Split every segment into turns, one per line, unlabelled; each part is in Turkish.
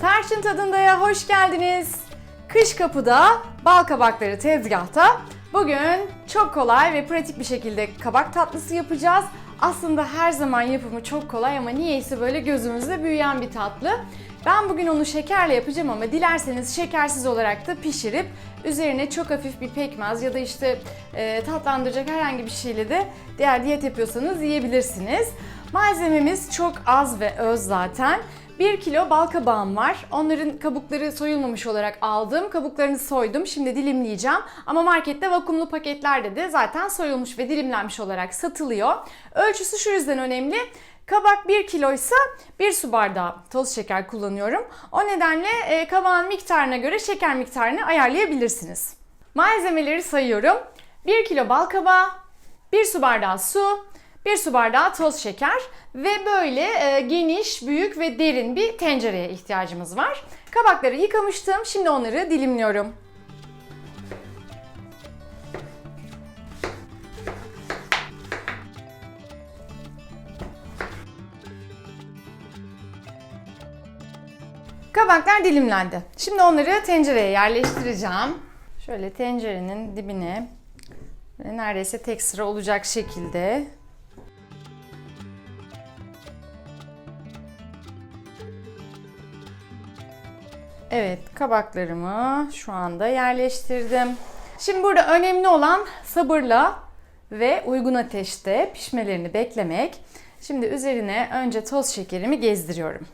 Tarçın Tadında'ya hoş geldiniz. Kış kapıda, bal kabakları tezgahta. Bugün çok kolay ve pratik bir şekilde kabak tatlısı yapacağız. Aslında her zaman yapımı çok kolay ama niyeyse böyle gözümüzde büyüyen bir tatlı. Ben bugün onu şekerle yapacağım ama dilerseniz şekersiz olarak da pişirip üzerine çok hafif bir pekmez ya da işte e, tatlandıracak herhangi bir şeyle de diğer diyet yapıyorsanız yiyebilirsiniz. Malzememiz çok az ve öz zaten. 1 kilo bal kabağım var. Onların kabukları soyulmamış olarak aldım. Kabuklarını soydum. Şimdi dilimleyeceğim. Ama markette vakumlu paketlerde de zaten soyulmuş ve dilimlenmiş olarak satılıyor. Ölçüsü şu yüzden önemli. Kabak 1 kiloysa 1 su bardağı toz şeker kullanıyorum. O nedenle e, kabağın miktarına göre şeker miktarını ayarlayabilirsiniz. Malzemeleri sayıyorum. 1 kilo bal kabağı, 1 su bardağı su, 1 su bardağı toz şeker ve böyle e, geniş, büyük ve derin bir tencereye ihtiyacımız var. Kabakları yıkamıştım. Şimdi onları dilimliyorum. Kabaklar dilimlendi. Şimdi onları tencereye yerleştireceğim. Şöyle tencerenin dibine neredeyse tek sıra olacak şekilde Evet, kabaklarımı şu anda yerleştirdim. Şimdi burada önemli olan sabırla ve uygun ateşte pişmelerini beklemek. Şimdi üzerine önce toz şekerimi gezdiriyorum.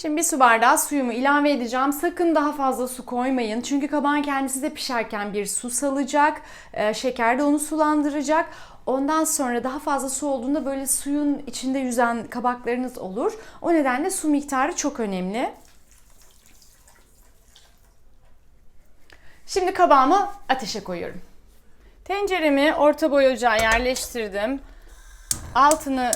Şimdi bir su bardağı suyumu ilave edeceğim. Sakın daha fazla su koymayın. Çünkü kabağın kendisi de pişerken bir su salacak. Ee, şeker de onu sulandıracak. Ondan sonra daha fazla su olduğunda böyle suyun içinde yüzen kabaklarınız olur. O nedenle su miktarı çok önemli. Şimdi kabağımı ateşe koyuyorum. Tenceremi orta boy ocağa yerleştirdim. Altını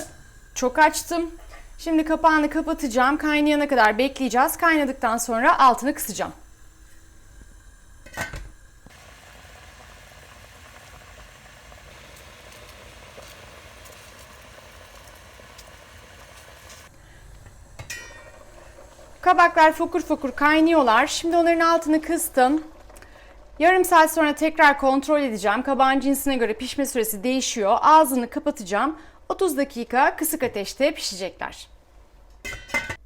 çok açtım. Şimdi kapağını kapatacağım. Kaynayana kadar bekleyeceğiz. Kaynadıktan sonra altını kısacağım. Kabaklar fokur fokur kaynıyorlar. Şimdi onların altını kıstım. Yarım saat sonra tekrar kontrol edeceğim. Kabağın cinsine göre pişme süresi değişiyor. Ağzını kapatacağım. 30 dakika kısık ateşte pişecekler.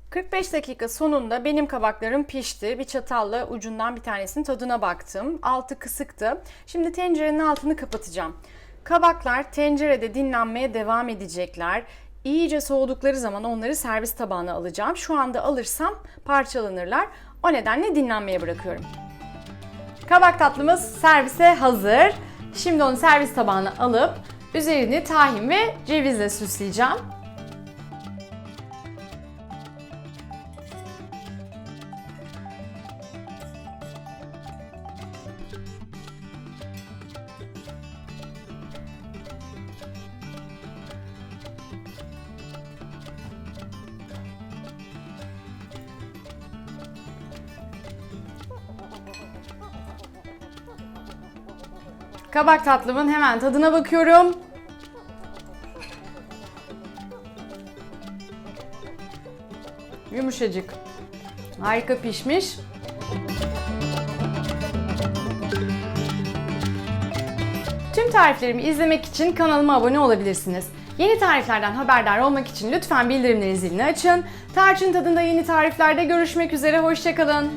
45 dakika sonunda benim kabaklarım pişti. Bir çatalla ucundan bir tanesinin tadına baktım. Altı kısıktı. Şimdi tencerenin altını kapatacağım. Kabaklar tencerede dinlenmeye devam edecekler. İyice soğudukları zaman onları servis tabağına alacağım. Şu anda alırsam parçalanırlar. O nedenle dinlenmeye bırakıyorum. Kabak tatlımız servise hazır. Şimdi onu servis tabağına alıp üzerini tahin ve cevizle süsleyeceğim. Kabak tatlımın hemen tadına bakıyorum. Yumuşacık. Harika pişmiş. Tüm tariflerimi izlemek için kanalıma abone olabilirsiniz. Yeni tariflerden haberdar olmak için lütfen bildirimleri zilini açın. Tarçın tadında yeni tariflerde görüşmek üzere, hoşçakalın.